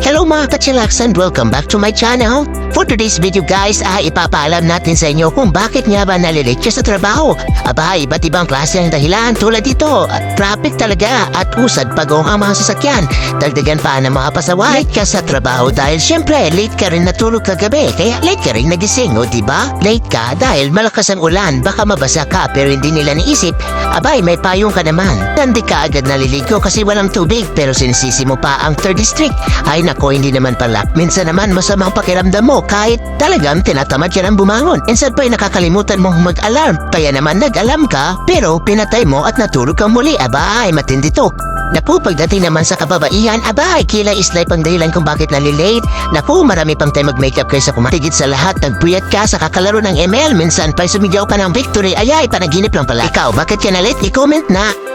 Hello mga kachilaks and welcome back to my channel. For today's video guys ay ipapaalam natin sa inyo kung bakit nga ba nalilate sa trabaho. Aba, iba't ibang klase ng dahilan tulad dito. Traffic talaga at usad pagong ang mga sasakyan. Dagdagan pa ng mga pasaway. Late ka sa trabaho dahil syempre late ka rin natulog kagabi. Kaya late ka rin nagising, o diba? Late ka dahil malakas ang ulan. Baka mabasa ka pero hindi nila naisip. Abay, may payong ka naman. Hindi ka agad naliligo kasi walang tubig pero sinisisi mo pa ang third district. Ay nako, hindi naman pala. Minsan naman masamang pakiramdam mo kahit talagang tinatamad ka ng bumangon. Minsan pa ay nakakalimutan mong mag-alarm. Kaya naman nag-alarm ka pero pinatay mo at natulog kang muli. Aba, ay matindi to. Naku, pagdating naman sa kababaihan, aba, ay kilay islay pang dahilan kung bakit nalilate. Naku, marami pang tayo mag-makeup kaysa kumatigit sa lahat. Nagpuyat ka sa kakalaro ng ML. Minsan pa sumigaw ka ng victory. Ay, ay, panaginip lang pala. Ikaw, bakit ka na late? I-comment na.